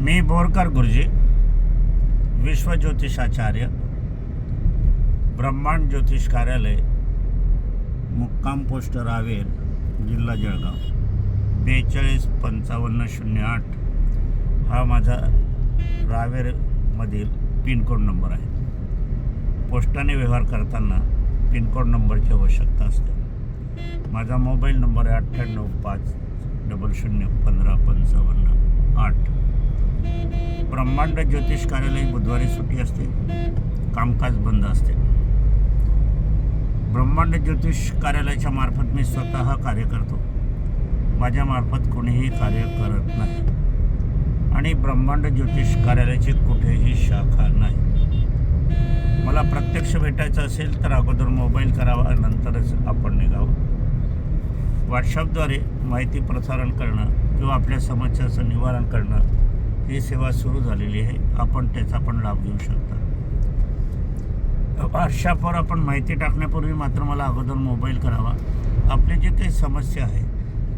मी बोरकर गुरुजी विश्वज्योतिषाचार्य ब्रह्मांड ज्योतिष कार्यालय मुक्काम पोस्ट रावेर जिल्हा जळगाव. बेचाळीस पंचावन्न शून्य आठ हा माझा रावेरमधील पिनकोड नंबर आहे. पोस्टाने व्यवहार करताना पिनकोड नंबरची आवश्यकता असते. माझा मोबाईल नंबर आहे अठ्ठ्याण्णव पाच डबल शून्य पंधरा पंचावन्न आठ. ब्रह्मांड ज्योतिष कार्यालय बुधवारी सुट्टी असते. कामकाज बंद असते. ब्रह्मांड ज्योतिष कार्यालयाच्या मार्फत मी स्वतः कार्य करतो. माझ्या मार्फत कोणीही कार्य करत नाही. आणि ब्रह्मांड ज्योतिष कार्यालयाची कुठेही शाखा नाही. मला प्रत्यक्ष भेटायचं असेल तर अगोदर मोबाईल करावा नंतरच आपण निघावं. व्हॉट्सअपद्वारे माहिती प्रसारण करणं किंवा आपल्या समस्याचं निवारण करणं ही सेवा सुरू झालेली आहे. आपण त्याचा पण लाभ घेऊ शकता. व्हॉट्सअपवर आपण माहिती टाकण्यापूर्वी मात्र मला अगोदर मोबाईल करावा. आपली जी काही समस्या आहे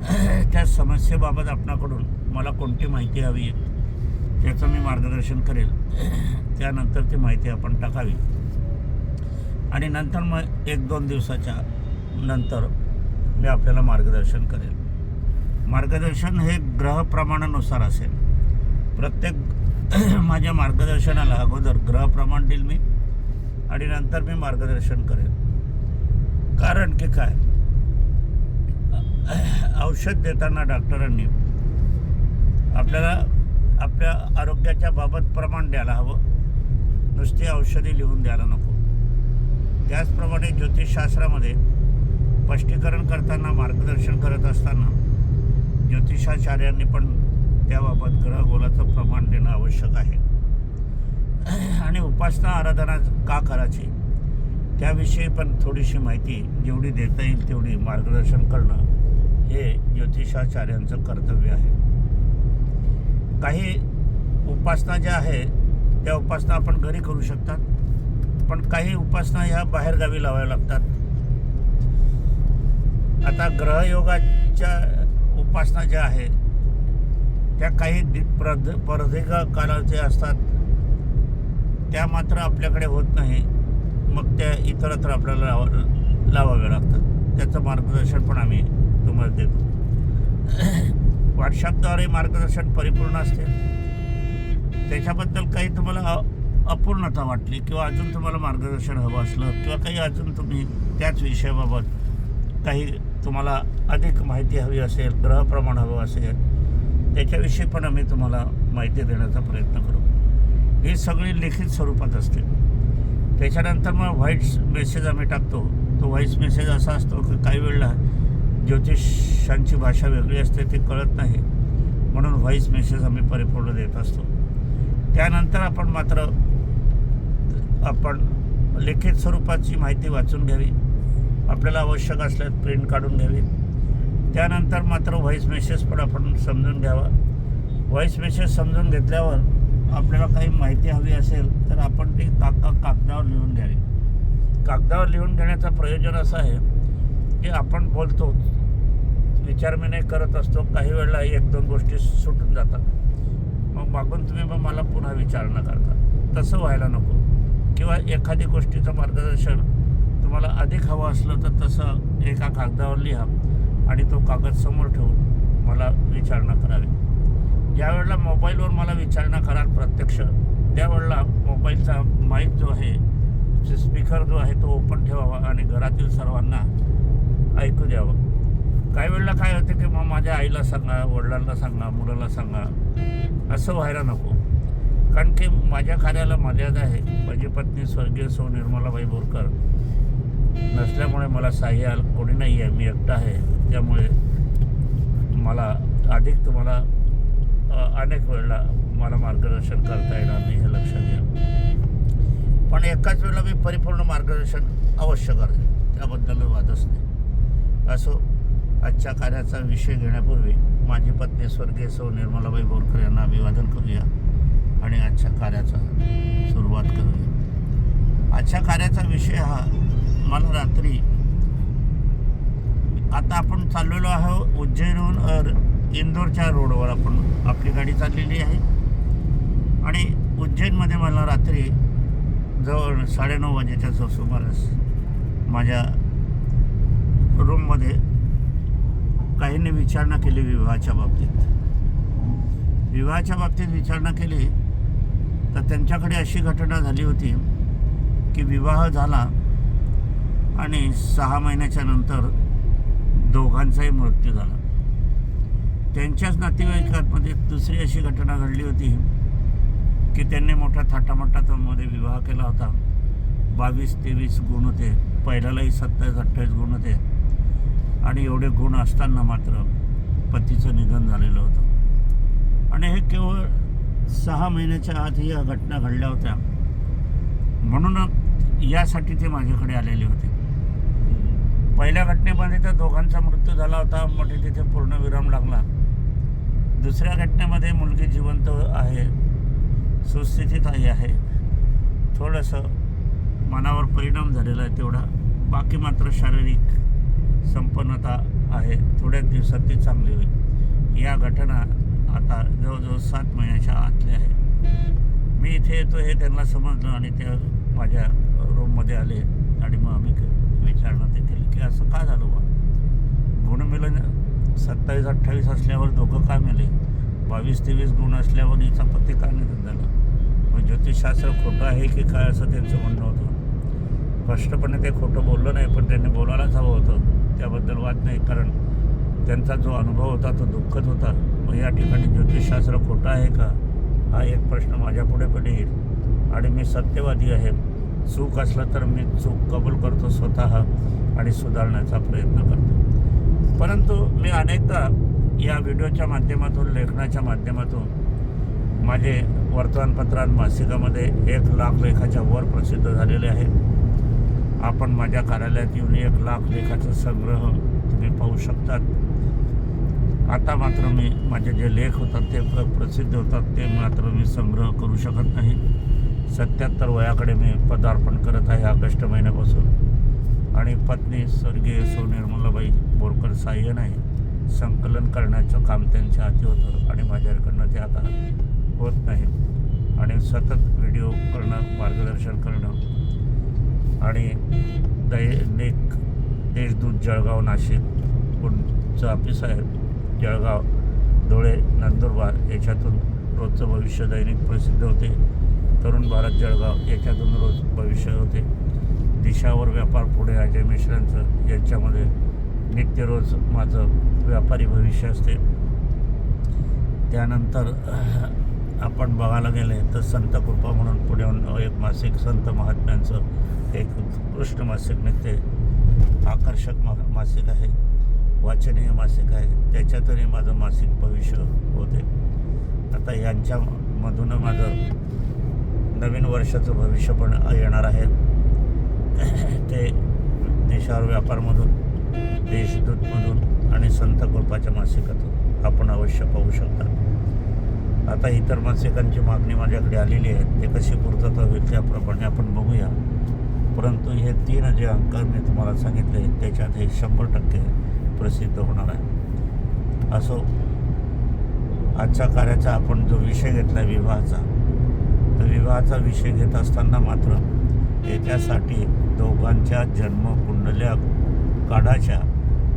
त्या समस्येबाबत आपणाकडून मला कोणती माहिती हवी आहे त्याचं मी मार्गदर्शन करेल. त्यानंतर ती माहिती आपण टाकावी. आणि नंतर मग एक दोन दिवसाच्या नंतर मी आपल्याला मार्गदर्शन करेल. मार्गदर्शन हे ग्रहप्रमाणानुसार असेल. प्रत्येक माझ्या मार्गदर्शनाला अगोदर ग्रहप्रमाण देईल मी आणि नंतर मी मार्गदर्शन करेन कारण की काय? औषध देताना डॉक्टरांनी आपल्याला आपल्या आरोग्याच्या बाबत प्रमाण द्यायला हवं. नुसती औषधी लिहून द्यायला नको. त्याचप्रमाणे ज्योतिषशास्त्रामध्ये स्पष्टीकरण करताना मार्गदर्शन करत असताना ज्योतिषाचार्यांनी पण त्याबाबत ग्रहगोलाचं प्रमाण देणं आवश्यक आहे. आणि उपासना आराधना का करायची? त्याविषयी पण थोडीशी माहिती जेवढी देता येईल तेवढी मार्गदर्शन करणं हे ज्योतिषाचार्यांचं कर्तव्य आहे. काही उपासना ज्या आहे त्या उपासना आपण घरी करू शकतात पण काही उपासना ह्या बाहेरगावी लावाव्या लागतात. आता ग्रहयोगाच्या उपासना ज्या आहे त्या काही प्रद प्रदीर्घ कालाचे असतात त्या मात्र आपल्याकडे होत नाही. मग त्या इतरत्र आपल्याला लावा लावाव्या लागतात. त्याचं मार्गदर्शन पण आम्ही तुम्हाला देतो. व्हॉट्सअपद्वारे मार्गदर्शन परिपूर्ण असते. त्याच्याबद्दल काही तुम्हाला अ- अपूर्णता वाटली किंवा अजून तुम्हाला मार्गदर्शन हवं असलं किंवा काही अजून तुम्ही त्याच विषयाबाबत काही तुम्हाला अधिक माहिती हवी असेल ग्रहप्रमाण हवं असेल त्याच्याविषयी पण आम्ही तुम्हाला माहिती देण्याचा प्रयत्न करू. ही सगळी लिखित स्वरूपात असते. त्याच्यानंतर मग व्हाईट्स मेसेज आम्ही टाकतो. तो व्हॉईस मेसेज असा असतो की काही वेळेला ज्योतिषांची भाषा वेगळी असते ती कळत नाही. म्हणून व्हॉईस मेसेज आम्ही परिपूर्ण देत असतो. त्यानंतर आपण मात्र आपण लिखित स्वरूपाची माहिती वाचून घ्यावी. आपल्याला आवश्यक असल्यास प्रिंट काढून घ्यावी. त्यानंतर मात्र व्हॉईस मेसेज पण आपण समजून घ्यावा. व्हॉईस मेसेज समजून घेतल्यावर आपल्याला काही माहिती हवी असेल तर आपण ती काका कागदावर लिहून घ्यावी. कागदावर लिहून घेण्याचं प्रयोजन असं आहे की आपण बोलतो विचार मी नाही करत असतो काही वेळेला एक दोन गोष्टी सुटून जातात. मग मागून तुम्ही मग मला पुन्हा विचारणा करता. तसं व्हायला नको. किंवा एखादी गोष्टीचं मार्गदर्शन तुम्हाला अधिक हवं असलं तर तसं एका कागदावर लिहा. आणि तो कागद समोर ठेवून मला विचारणा करावी. ज्यावेळेला मोबाईलवर मला विचारणा कराल प्रत्यक्ष त्यावेळेला मोबाईलचा माईक जो आहे स्पीकर जो आहे तो ओपन ठेवावा आणि घरातील सर्वांना ऐकू द्यावं. काही वेळेला काय होतं की मग माझ्या आईला सांगा वडिलांना सांगा मुलाला सांगा असं व्हायला नको. कारण की माझ्या कार्याला मर्यादा आहे. माझी पत्नी स्वर्गीय सौ निर्मलाबाई बोरकर नसल्यामुळे मला साह्याल कोणी नाही आहे मी एकटा आहे. त्यामुळे मला अधिक तुम्हाला अनेक वेळेला मला मार्गदर्शन करता येणार नाही हे लक्षात घ्या. पण एकाच वेळेला मी परिपूर्ण मार्गदर्शन अवश्य करेन. त्याबद्दल वादच नाही. असो आजच्या कार्याचा विषय घेण्यापूर्वी माझी पत्नी स्वर्गीय सौ निर्मलाबाई बोरकर यांना अभिवादन करूया आणि आजच्या कार्याचा सुरुवात करूया. आजच्या कार्याचा विषय हा मला रात्री आता आपण चाललेलो आहोत उज्जैनहून इंदोरच्या रोडवर आपण आपली गाडी चाललेली आहे. आणि उज्जैनमध्ये मला रात्री जवळ साडेनऊ वाजेच्या जो सुमारास माझ्या रूममध्ये काहींनी विचारणा केली विवाहाच्या बाबतीत. विवाहाच्या बाबतीत विचारणा केली तर त्यांच्याकडे अशी घटना झाली होती की विवाह झाला आणि सहा महिन्याच्या नंतर दोघांचाही मृत्यू झाला. त्यांच्याच नातेवाईकांमध्ये दुसरी अशी घटना घडली होती की त्यांनी मोठ्या थाटामाटामध्ये विवाह केला होता. बावीस तेवीस गुण होते. पहिल्यालाही सत्तावीस अठ्ठावीस गुण होते. आणि एवढे गुण असताना मात्र पतीचं निधन झालेलं होतं. आणि हे केवळ सहा महिन्याच्या आत या घटना घडल्या होत्या. म्हणून यासाठी ते माझ्याकडे आलेले होते. पहिल्या घटनेमध्ये त्या दोघांचा मृत्यू झाला होता मोठे तिथे पूर्णविराम लागला. दुसऱ्या घटनेमध्ये मुलगी जिवंत आहे सुस्थितीत आई आहे. थोडंसं मनावर परिणाम झालेला आहे तेवढा. बाकी मात्र शारीरिक संपन्नता आहे. थोड्याच दिवसात ती चांगली होईल. या घटना आता जवळजवळ सात महिन्याच्या आतल्या आहे मी इथे येतो हे त्यांना समजलं आणि ते माझ्या रूममध्ये आले आणि मग आम्ही असं का झालं बा गुणमिलन सत्तावीस अठ्ठावीस असल्यावर दोघं का मिले? बावीस तेवीस गुण असल्यावर हिचा पती का निधन झालं? मग ज्योतिषशास्त्र खोटं आहे की काय असं त्यांचं म्हणणं होतं? स्पष्टपणे ते खोटं बोललं नाही पण त्यांनी बोलायलाच हवं होतं. त्याबद्दल वाद नाही कारण त्यांचा जो अनुभव होता तो दुःखद होता. मग या ठिकाणी ज्योतिषशास्त्र खोटं आहे का? हा एक प्रश्न माझ्यापुढे पण येईल. आणि मी सत्यवादी आहे. चूक असलं तर मी चूक कबूल करतो स्वतः. आणि सुधारण्याचा प्रयत्न करतो. परंतु मी अनेकदा या व्हिडिओच्या माध्यमातून लेखनाच्या माध्यमातून माझे वर्तमानपत्रात मासिकामध्ये एक लाख लेखाच्या वर प्रसिद्ध झालेले आहे. आपण माझ्या कार्यालयात येऊन एक लाख लेखाचा संग्रह तुम्ही पाहू शकतात. आता मात्र मी माझे जे लेख होतात ते प्र प्रसिद्ध होतात ते मात्र मी संग्रह करू शकत नाही. सत्याहत्तर वयाकडे मी पदार्पण करत आहे ऑगस्ट महिन्यापासून. आणि पत्नी स्वर्गीय सो निर्मलाबाई बोरकर साह्य नाही. संकलन करण्याचं काम त्यांच्या हाती होतं आणि माझ्याकडनं ते आता होत नाही. आणि सतत व्हिडिओ करणं मार्गदर्शन करणं आणि दैनिक देशदूत जळगाव नाशिक पुढचं ऑफिस आहे जळगाव धुळे नंदुरबार याच्यातून रोजचं भविष्य दैनिक प्रसिद्ध होते. तरुण भारत जळगाव याच्यातून रोज भविष्य होते. दिशावर व्यापार पुढे अजय मिश्रांचं यांच्यामध्ये नित्य रोज माझं व्यापारी भविष्य असते. त्यानंतर आपण बघायला गेले तर संत कृपा म्हणून पुढे एक मासिक संत महात्म्यांचं एक उत्कृष्ट मासिक निघते. आकर्षक मा मासिक आहे. वाचनीय मासिक आहे. त्याच्यातही माझं मासिक भविष्य होते. आता यांच्यामधून माझं नवीन वर्षाचं भविष्य पण येणार आहे. ते देशावर व्यापारमधून देशदूतमधून आणि संत कृपाच्या मासिकातून आपण अवश्य पाहू शकता. आता इतर मासिकांची मागणी माझ्याकडे आलेली आहे. ते कशी पूर्तता होईल त्याप्रमाणे आपण बघूया. परंतु हे तीन जे अंक मी तुम्हाला सांगितले त्याच्यात हे शंभर टक्के प्रसिद्ध होणार आहे. असो आजच्या कार्याचा आपण जो विषय घेतला विवाहाचा तर विवाहाचा विषय घेत असताना मात्र याच्यासाठी दोघांच्या जन्मकुंडल्या काढायच्या.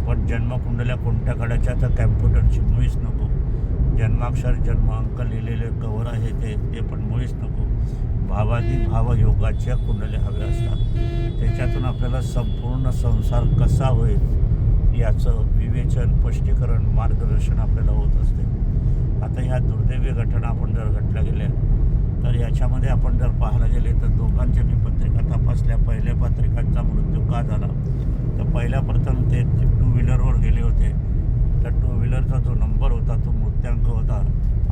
पण जन्मकुंडल्या कोणत्या काढायच्या? तर कॅम्प्युटरची. मुळीच नको. जन्माक्षर जन्म अंक लिहिलेले कवर आहे ते. ते पण मुळीच नको. भावादी भावयोगाच्या कुंडल्या हव्या असतात. त्याच्यातून आपल्याला संपूर्ण संसार कसा होईल याचं विवेचन स्पष्टीकरण मार्गदर्शन आपल्याला होत असते. आता ह्या दुर्दैवी घटना आपण जर घडल्या याच्यामध्ये आपण जर पाहायला गेले तर दोघांच्या मी पत्रिका तपासल्या. पहिल्या पत्रिकांचा मृत्यू का झाला? तर पहिल्या प्रथम ते टू व्हीलरवर गेले होते. तर टू व्हीलरचा जो नंबर होता तो मृत्यांक होता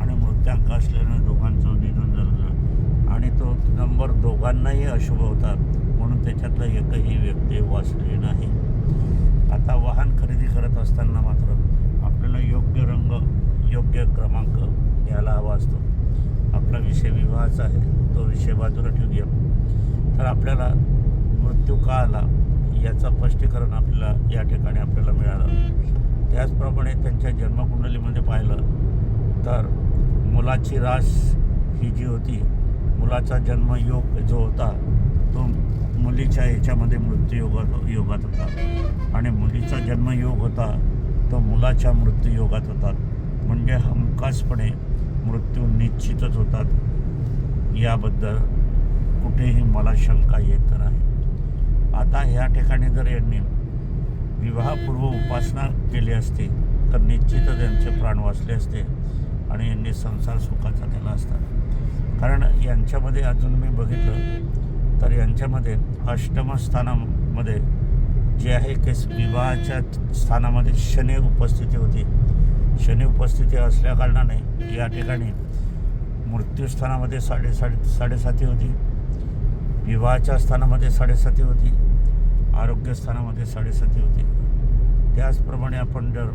आणि मृत्यांक असल्यानं दोघांचं निधन झालं. आणि तो नंबर दोघांनाही अशुभ होता म्हणून त्याच्यातलं एकही व्यक्ती वाचली नाही. आता वाहन खरेदी करत असताना मात्र आपल्याला योग्य रंग योग्य क्रमांक घ्यायला हवा असतो. आपला विषय विवाहाचा आहे तो विषय बाजूला ठेवूया. तर आपल्याला मृत्यू का आला याचं स्पष्टीकरण आपल्याला या ठिकाणी आपल्याला मिळालं. त्याचप्रमाणे त्यांच्या जन्मकुंडलीमध्ये पाहिलं तर मुलाची रास ही जी होती मुलाचा जन्मयोग जो होता तो मुलीच्या ह्याच्यामध्ये मृत्यूयोगात योगात होता. आणि मुलीचा जन्मयोग होता तो मुलाच्या मृत्यूयोगात होता. म्हणजे हमखासपणे मृत्यू निश्चितच होतात. याबद्दल कुठेही मला शंका येत नाही. आता ह्या ठिकाणी जर यांनी विवाहपूर्व उपासना केली असती तर निश्चितच यांचे प्राण वाचले असते आणि यांनी संसार सुखाचा केला असता. कारण यांच्यामध्ये अजून मी बघितलं तर यांच्यामध्ये अष्टम स्थानामध्ये जे आहे केस विवाहाच्या स्थानामध्ये शनी उपस्थिती होती. शनी उपस्थिती असल्या कारणाने या ठिकाणी मृत्यूस्थानामध्ये साडे साडे साडेसाती होती. विवाहाच्या स्थानामध्ये साडेसाती होती. आरोग्यस्थानामध्ये साडेसाती होती. त्याचप्रमाणे आपण जर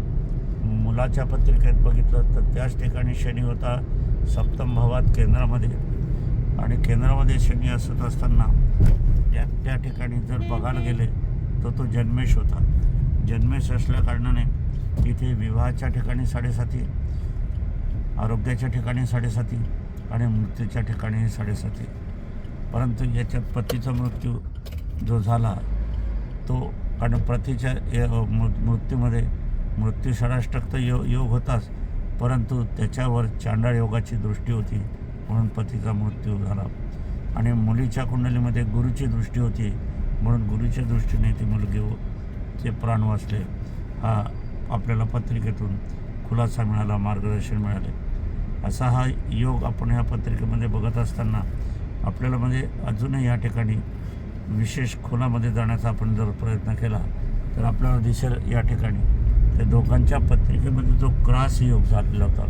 मुलाच्या पत्रिकेत बघितलं तर त्याच ठिकाणी शनी होता सप्तम भावात केंद्रामध्ये. आणि केंद्रामध्ये शनी असत असताना त्या त्या ठिकाणी जर बघायला गेले तर तो जन्मेश होता. जन्मेश असल्या कारणाने इथे विवाहाच्या ठिकाणी साडेसाती आरोग्याच्या ठिकाणी साडेसाती आणि मृत्यूच्या ठिकाणी साडेसाती. परंतु याच्यात पतीचा मृत्यू जो झाला तो कारण पतीच्या मृ- मृत्यूमध्ये मृत्यू षडाष्टक तर यो योग होताच परंतु त्याच्यावर चांडाळ योगाची दृष्टी होती म्हणून पतीचा मृत्यू झाला. आणि मुलीच्या कुंडलीमध्ये गुरुची दृष्टी होती म्हणून गुरुच्या दृष्टीने ती मुलगी ते प्राण वाचले. हा आपल्याला पत्रिकेतून खुलासा मिळाला मार्गदर्शन मिळाले. असा हा योग आपण ह्या पत्रिकेमध्ये बघत असताना आपल्याला म्हणजे अजूनही या ठिकाणी विशेष खोलामध्ये जाण्याचा आपण जर प्रयत्न केला तर आपल्याला दिसेल या ठिकाणी. त्या दोघांच्या पत्रिकेमध्ये जो क्रास योग झालेला होता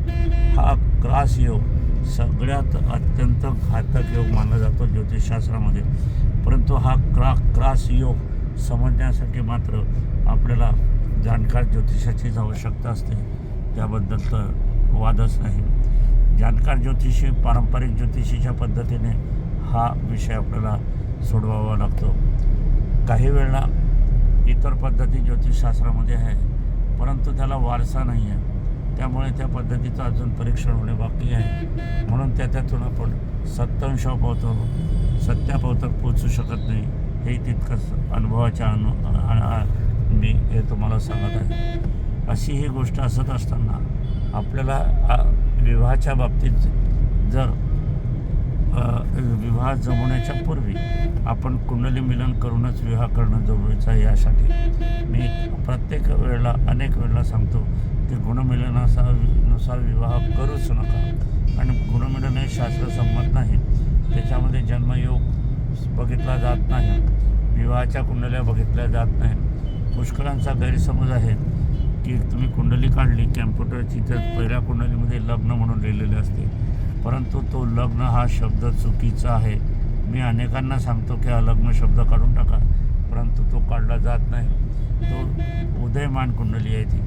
हा क्रास योग सगळ्यात अत्यंत घातक योग मानला जातो ज्योतिषशास्त्रामध्ये. परंतु हा क्रा क्रास योग समजण्यासाठी मात्र आपल्याला जाणकार ज्योतिषाचीच आवश्यकता असते. त्याबद्दल तर वादच नाही. जाणकार ज्योतिषी पारंपरिक ज्योतिषीच्या पद्धतीने हा विषय आपल्याला सोडवावा लागतो. काही वेळेला इतर पद्धती ज्योतिषशास्त्रामध्ये आहे परंतु त्याला वारसा नाही आहे त्यामुळे त्या पद्धतीचं अजून परीक्षण होणे बाकी आहे. म्हणून त्या त्यातून आपण सत्यांशावर पोहोचतो सत्यापोतर पोचू शकत नाही. हे तितकंच अनुभवाच्या अनु आ- मी हे तुम्हाला सांगत आहे. अशी ही गोष्ट असत असताना आपल्याला विवाहाच्या बाबतीत जर विवाह जमवण्याच्या पूर्वी आपण कुंडली मिलन करूनच विवाह करणं जरुरीचं आहे यासाठी. मी प्रत्येक वेळेला अनेक वेळेला सांगतो की गुणमिलनासा नुसार विवाह करूच नका. आणि गुणमिलन हे शास्त्रसंमत नाही. त्याच्यामध्ये जन्मयोग बघितला जात नाही. विवाहाच्या कुंडल्या बघितल्या जात नाही. पुष्कळांचा गैरसमज आहे की तुम्ही कुंडली काढली कॅम्प्युटरची तर पहिल्या कुंडलीमध्ये लग्न म्हणून लिहिलेले असते. परंतु तो लग्न हा शब्द चुकीचा आहे. मी अनेकांना सांगतो की हा लग्न शब्द काढून टाका. परंतु तो काढला जात नाही. तो उदयमान कुंडली आहे ती.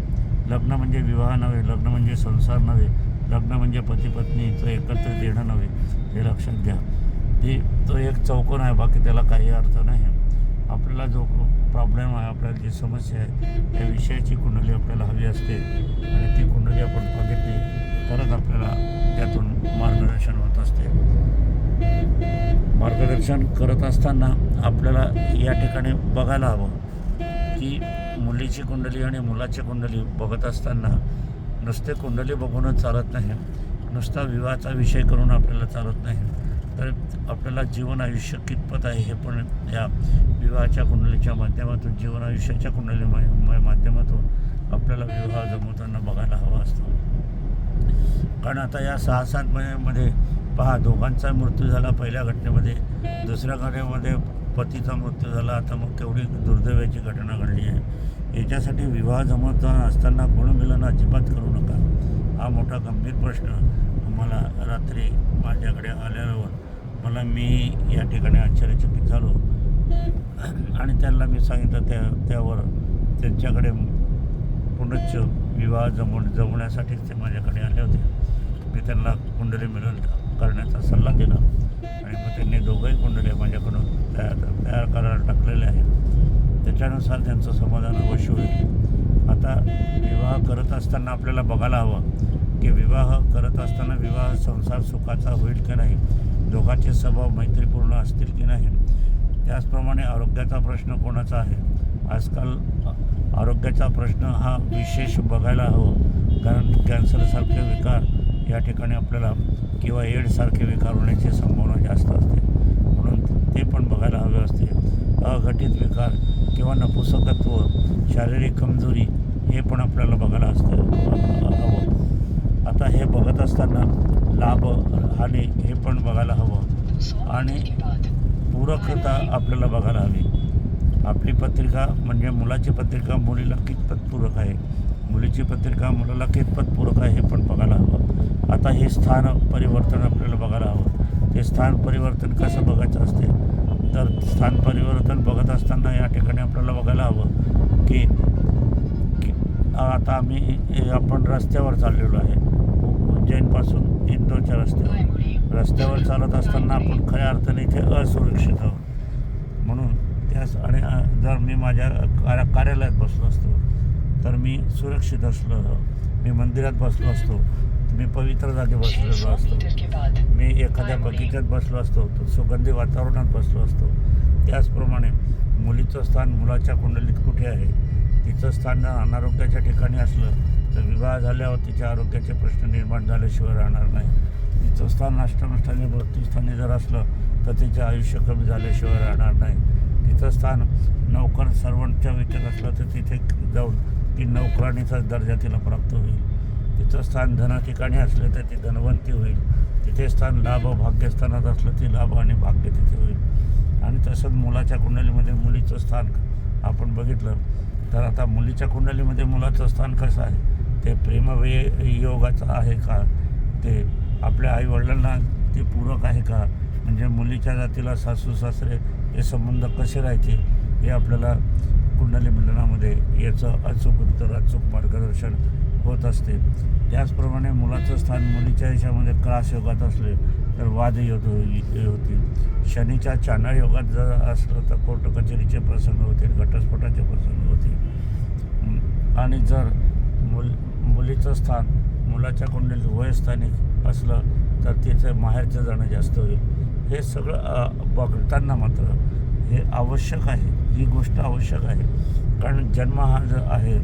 लग्न म्हणजे विवाह नव्हे लग्न म्हणजे संसार नव्हे लग्न म्हणजे पतीपत्नीचं एकत्र देणं नव्हे. हे लक्षात घ्या. ती तो एक चौकोन आहे बाकी त्याला काही अर्थ नाही. आपल्याला जो प्रॉब्लेम आहे आपल्याला जी समस्या आहे त्या विषयाची कुंडली आपल्याला हवी असते आणि ती कुंडली आपण बघितली तरच आपल्याला त्यातून मार्गदर्शन होत असते. मार्गदर्शन करत असताना आपल्याला या ठिकाणी बघायला हवं की मुलीची कुंडली आणि मुलाची कुंडली बघत असताना नुसते कुंडली बघूनच चालत नाही नुसता विवाहाचा विषय करून आपल्याला चालत नाही. तर आपल्याला जीवन आयुष्य कितपत आहे हे पण या विवाहाच्या कुंडलीच्या माध्यमातून जीवन आयुष्याच्या कुंडली माध्यमातून आपल्याला विवाह जमवताना बघायला हवा असतो. कारण आता या सहा सात महिन्यामध्ये पहा दोघांचा मृत्यू झाला पहिल्या घटनेमध्ये दुसऱ्या घटनेमध्ये पतीचा मृत्यू झाला. आता मग केवढी दुर्दैवाची घटना घडली आहे. याच्यासाठी विवाह जमवताना असताना गुणमिलन अजिबात करू नका. हा मोठा गंभीर प्रश्न आम्हाला रात्री माझ्याकडे आल्यावर मला मी या ठिकाणी आश्चर्यचकित झालो. आणि त्यांना मी सांगितलं त्या त्यावर त्यांच्याकडे पुनश्च विवाह जमवण जमवण्यासाठीच ते माझ्याकडे आले होते. मी त्यांना कुंडली मिळवून करण्याचा सल्ला दिला. आणि मग त्यांनी दोघंही कुंडले माझ्याकडून तयार तयार करायला टाकलेले आहेत त्याच्यानुसार त्यांचं समाधान अवश्य होईल. आता विवाह करत असताना आपल्याला बघायला हवं की विवाह करत असताना विवाह संसार सुखाचा होईल की नाही. दोघांचे स्वभाव मैत्रीपूर्ण असतील की नाही? त्याचप्रमाणे आरोग्याचा प्रश्न कोणाचा आहे? आजकाल आरोग्याचा प्रश्न हा विशेष बघायला हवं. कारण कॅन्सरसारखे विकार या ठिकाणी आपल्याला किंवा एडसारखे विकार होण्याची संभावना जास्त असते. म्हणून ते पण बघायला हवे असते. अघटित विकार किंवा नपुसकत्व शारीरिक कमजोरी हे पण आपल्याला बघायला असतं हवं. आता हे बघत असताना लाभ हानी हे पण बघायला हवं. आणि पूरकता आपल्याला बघायला हवी. आपली पत्रिका म्हणजे मुलाची पत्रिका मुलीला कितपत पूरक आहे? मुलीची पत्रिका मुलाला कितपत पूरक आहे हे पण बघायला हवं. आता हे स्थान परिवर्तन आपल्याला बघायला हवं. ते स्थान परिवर्तन कसं बघायचं असते? तर स्थान परिवर्तन बघत असताना या ठिकाणी आपल्याला बघायला हवं की की आता आम्ही आपण रस्त्यावर चाललेलो आहे. उज्जैनपासून इंदोरच्या रस्त्यावर रस्त्यावर चालत असताना आपण खऱ्या अर्थाने इथे असुरक्षित आहोत. म्हणून त्यास आणि जर मी माझ्या कार्या कार्यालयात बसलो असतो तर मी सुरक्षित असलो मी मंदिरात बसलो असतो. मी पवित्र जागी बसलेलो असतो. मी एखाद्या बगीच्यात बसलो असतो तर सुगंधी वातावरणात बसलो असतो. त्याचप्रमाणे मुलीचं स्थान मुलाच्या कुंडलीत कुठे आहे? तिचं स्थान जर अनारोग्याच्या ठिकाणी असलं तर विवाह झाल्यावर तिच्या आरोग्याचे प्रश्न निर्माण झाल्याशिवाय राहणार नाही. तिचं स्थान अष्टमस्थानी मृत्यूस्थानी जर असलं तर तिचं आयुष्य कमी झाल्याशिवाय राहणार नाही. तिचं स्थान नौकर सर्वंटच्या विचार असलं तर तिथे जाऊन ती नौकराणीचाच दर्जा तिला प्राप्त होईल. तिचं स्थान धना ठिकाणी असलं तर ती धनवंती होईल. तिथे स्थान लाभ भाग्यस्थानात असलं ती लाभ आणि भाग्य तिथे होईल. आणि तसंच मुलाच्या कुंडलीमध्ये मुलीचं स्थान आपण बघितलं. तर आता मुलीच्या कुंडलीमध्ये मुलाचं स्थान कसं आहे? ते प्रेमवे योगाचं आहे का? ते आपल्या आईवडिलांना ते पूरक आहे का? म्हणजे मुलीच्या जातीला सासू सासरे हे संबंध कसे राहायचे? हे आपल्याला कुंडली मिलनामध्ये याचं अचूक उत्तर अचूक मार्गदर्शन होत असते. त्याचप्रमाणे मुलाचं स्थान मुलीच्या याच्यामध्ये क्रास योगात असले तर वाद योग होई- होतील. शनीच्या चांदळ योगात जर असलं तर कोर्ट कचेरीचे प्रसंग होतील घटस्फोटाचे प्रसंग होतील. आणि जर मुलीचं स्थान मुलाच्या कुंडलीत वयस्थानिक असलं तर तिथे माहेरचं जाणं जास्त होईल. हे सगळं बघताना मात्र हे आवश्यक आहे. ही गोष्ट आवश्यक आहे. कारण जन्म हा जो आहे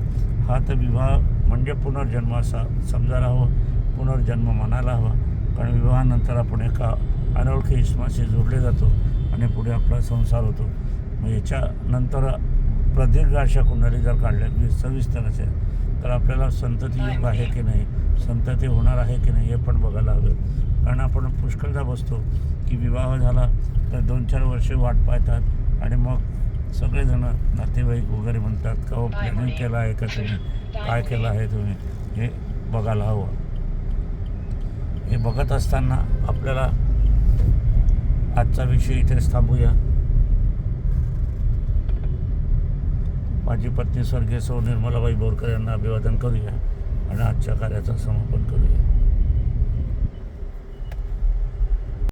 हा तर विवाह म्हणजे पुनर्जन्म असा समजायला हवं पुनर्जन्म म्हणायला हवा. कारण विवाहानंतर आपण एका अनोळखी इस्माशी जोडले जातो आणि पुढे आपला संसार होतो. मग याच्यानंतर प्रदीर्घ अशा कुंडली जर काढल्या की सविस्तर असेल तर आपल्याला संतती योग आहे की नाही? संतती होणार आहे की नाही हे पण बघायला हवं. कारण आपण पुष्कळदा बसतो की विवाह झाला तर दोन चार वर्षे वाट पाहतात आणि मग सगळेजण नातेवाईक वगैरे म्हणतात का हो प्लॅनिंग केलं आहे का तुम्ही? काय केलं आहे तुम्ही? हे बघायला हवं. हे बघत असताना आपल्याला आजचा विषय इथेच थांबूया. माझी पत्नी स्वर्गीय सौ निर्मलाबाई बोरकर यांना अभिवादन करूया आणि आजच्या कार्याचं समापन करूया.